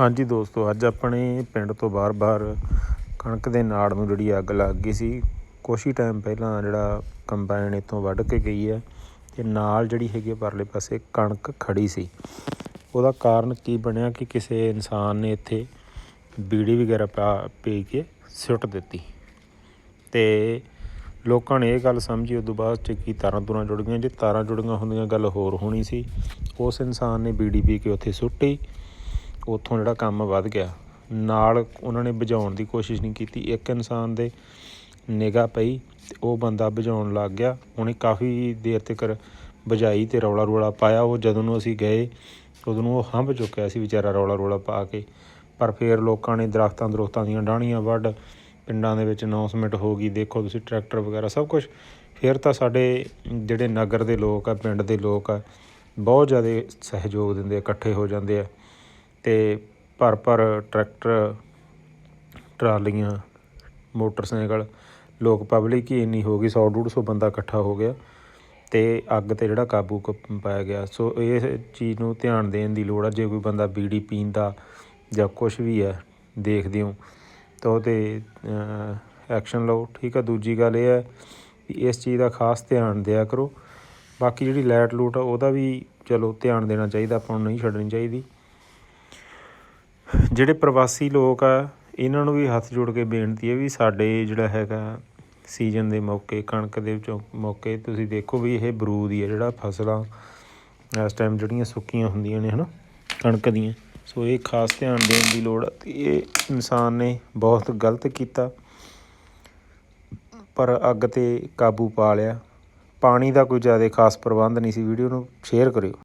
ਹਾਂਜੀ ਦੋਸਤੋ, ਅੱਜ ਆਪਣੇ ਪਿੰਡ ਤੋਂ ਬਾਹਰ-ਬਾਹਰ ਕਣਕ ਦੇ ਨਾੜ ਨੂੰ ਜਿਹੜੀ ਅੱਗ ਲੱਗ ਗਈ ਸੀ, ਕੁਛ ਹੀ ਟਾਈਮ ਪਹਿਲਾਂ ਜਿਹੜਾ ਕੰਬਾਈਨ ਇੱਥੋਂ ਵੱਢ ਕੇ ਗਈ ਹੈ ਤੇ ਨਾਲ ਜਿਹੜੀ ਹੈਗੀ ਆ ਪਰਲੇ ਪਾਸੇ ਕਣਕ ਖੜੀ ਸੀ। ਉਹਦਾ ਕਾਰਨ ਕੀ ਬਣਿਆ ਕਿ ਕਿਸੇ ਇਨਸਾਨ ਨੇ ਇੱਥੇ ਬੀੜੀ ਵਗੈਰਾ ਪਾ, ਪੀ ਕੇ ਸੁੱਟ ਦਿੱਤੀ। ਤੇ ਲੋਕਾਂ ਨੇ ਇਹ ਗੱਲ ਸਮਝੀ, ਉਦੋਂ ਬਾਅਦ ਚ ਕੀ ਤਾਰਾਂ ਤੁਰਾਂ ਜੁੜ ਗਈਆਂ। ਜੇ ਤਾਰਾਂ ਜੁੜੀਆਂ ਹੁੰਦੀਆਂ, ਗੱਲ ਹੋਰ ਹੋਣੀ ਸੀ। ਉਸ ਇਨਸਾਨ ਨੇ ਬੀੜੀ ਪੀ ਕੇ ਉੱਥੇ ਸੁੱਟੀ। ਉੱਥੋਂ ਜਿਹੜਾ ਕੰਮ ਵੱਧ ਗਿਆ। ਨਾਲ ਉਹਨਾਂ ਨੇ ਬੁਝਾਉਣ ਦੀ ਕੋਸ਼ਿਸ਼ ਨਹੀਂ ਕੀਤੀ। ਇੱਕ ਇਨਸਾਨ ਦੇ ਨਿਗਾਹ ਪਈ ਤੇ ਉਹ ਬੰਦਾ ਬੁਝਾਉਣ ਲੱਗ ਗਿਆ। ਉਹਨੇ ਕਾਫੀ ਦੇਰ ਤੱਕ ਬੁਝਾਈ ਤੇ ਰੌਲਾ ਰੌਲਾ ਪਾਇਆ। ਉਹ ਜਦੋਂ ਨੂੰ ਅਸੀਂ ਗਏ, ਉਦੋਂ ਨੂੰ ਉਹ ਹੰਭ ਚੁੱਕਿਆ ਸੀ ਵਿਚਾਰਾ ਰੌਲਾ ਰੌਲਾ ਪਾ ਕੇ। ਪਰ ਫਿਰ ਲੋਕਾਂ ਨੇ ਦਰਖਤਾਂ ਦਰੁਖਤਾਂ ਦੀਆਂ ਡਾਹਣੀਆਂ ਵੱਢ, ਪਿੰਡਾਂ ਦੇ ਵਿੱਚ ਅਨਾਉਂਸਮੈਂਟ ਹੋ ਗਈ, ਦੇਖੋ ਤੁਸੀਂ ਟਰੈਕਟਰ ਵਗੈਰਾ ਸਭ ਕੁਝ ਫਿਰ ਤਾਂ ਸਾਡੇ ਜਿਹੜੇ ਨਗਰ ਦੇ ਲੋਕ ਆ, ਪਿੰਡ ਦੇ ਲੋਕ ਆ, ਬਹੁਤ ਜ਼ਿਆਦਾ ਸਹਿਯੋਗ ਦਿੰਦੇ ਆ, ਇਕੱਠੇ ਹੋ ਜਾਂਦੇ ਆ। ਤੇ ਭਰ ਭਰ ਟਰੈਕਟਰ, ਟਰਾਲੀਆਂ, ਮੋਟਰਸਾਈਕਲ, ਲੋਕ ਪਬਲਿਕ ਹੀ ਇੰਨੀ ਹੋ ਗਈ 100 150 ਬੰਦਾ ਇਕੱਠਾ ਹੋ ਗਿਆ ਤੇ ਅੱਗ ਤੇ ਜਿਹੜਾ ਕਾਬੂ ਕ- ਪਾਇਆ ਗਿਆ। ਸੋ ਇਹ ਚੀਜ਼ ਨੂੰ ਧਿਆਨ ਦੇਣ ਦੀ ਲੋੜ ਆ, ਜੇ ਕੋਈ ਬੰਦਾ ਬੀੜੀ ਪੀਂਦਾ ਜਾਂ ਕੁਝ ਵੀ ਹੈ ਦੇਖਦੇ ਹੋ, ਤਾਂ ਉਹ ਐਕਸ਼ਨ ਲਓ। ਠੀਕ ਆ, ਦੂਜੀ ਗੱਲ ਇਹ ਹੈ ਵੀ ਇਸ ਚੀਜ਼ ਦਾ ਖਾਸ ਧਿਆਨ ਦਿਆ ਕਰੋ। ਬਾਕੀ ਜਿਹੜੀ ਲਾਈਟ ਲੂਟ ਆ, ਉਹਦਾ ਵੀ ਚਲੋ ਧਿਆਨ ਦੇਣਾ ਚਾਹੀਦਾ, ਆਪਾਂ ਨੂੰ ਨਹੀਂ ਛੱਡਣੀ ਚਾਹੀਦੀ। ਜਿਹੜੇ ਪ੍ਰਵਾਸੀ ਲੋਕ ਆ, ਇਹਨਾਂ ਨੂੰ ਵੀ ਹੱਥ ਜੋੜ ਕੇ ਬੇਨਤੀ ਹੈ ਵੀ ਸਾਡੇ ਜਿਹੜਾ ਹੈਗਾ ਸੀਜ਼ਨ ਦੇ ਮੌਕੇ, ਕਣਕ ਦੇ ਵਿੱਚੋਂ ਮੌਕੇ, ਤੁਸੀਂ ਦੇਖੋ ਵੀ ਇਹ ਬਰੂਦ ਹੀ ਹੈ ਜਿਹੜਾ ਫਸਲਾਂ ਇਸ ਟਾਈਮ ਜਿਹੜੀਆਂ ਸੁੱਕੀਆਂ ਹੁੰਦੀਆਂ ਨੇ, ਹਨਾ, ਕਣਕ ਦੀਆਂ। ਸੋ ਇਹ ਖਾਸ ਧਿਆਨ ਦੇਣ ਦੀ ਲੋੜ ਆ ਤੇ ਇਹ ਇਨਸਾਨ ਨੇ ਬਹੁਤ ਗਲਤ ਕੀਤਾ। ਪਰ ਅੱਗ ਤੇ ਕਾਬੂ ਪਾ ਲਿਆ। ਪਾਣੀ ਦਾ ਕੋਈ ਜ਼ਿਆਦਾ ਖਾਸ ਪ੍ਰਬੰਧ ਨਹੀਂ ਸੀ। ਵੀਡੀਓ ਨੂੰ ਸ਼ੇਅਰ ਕਰਿਓ।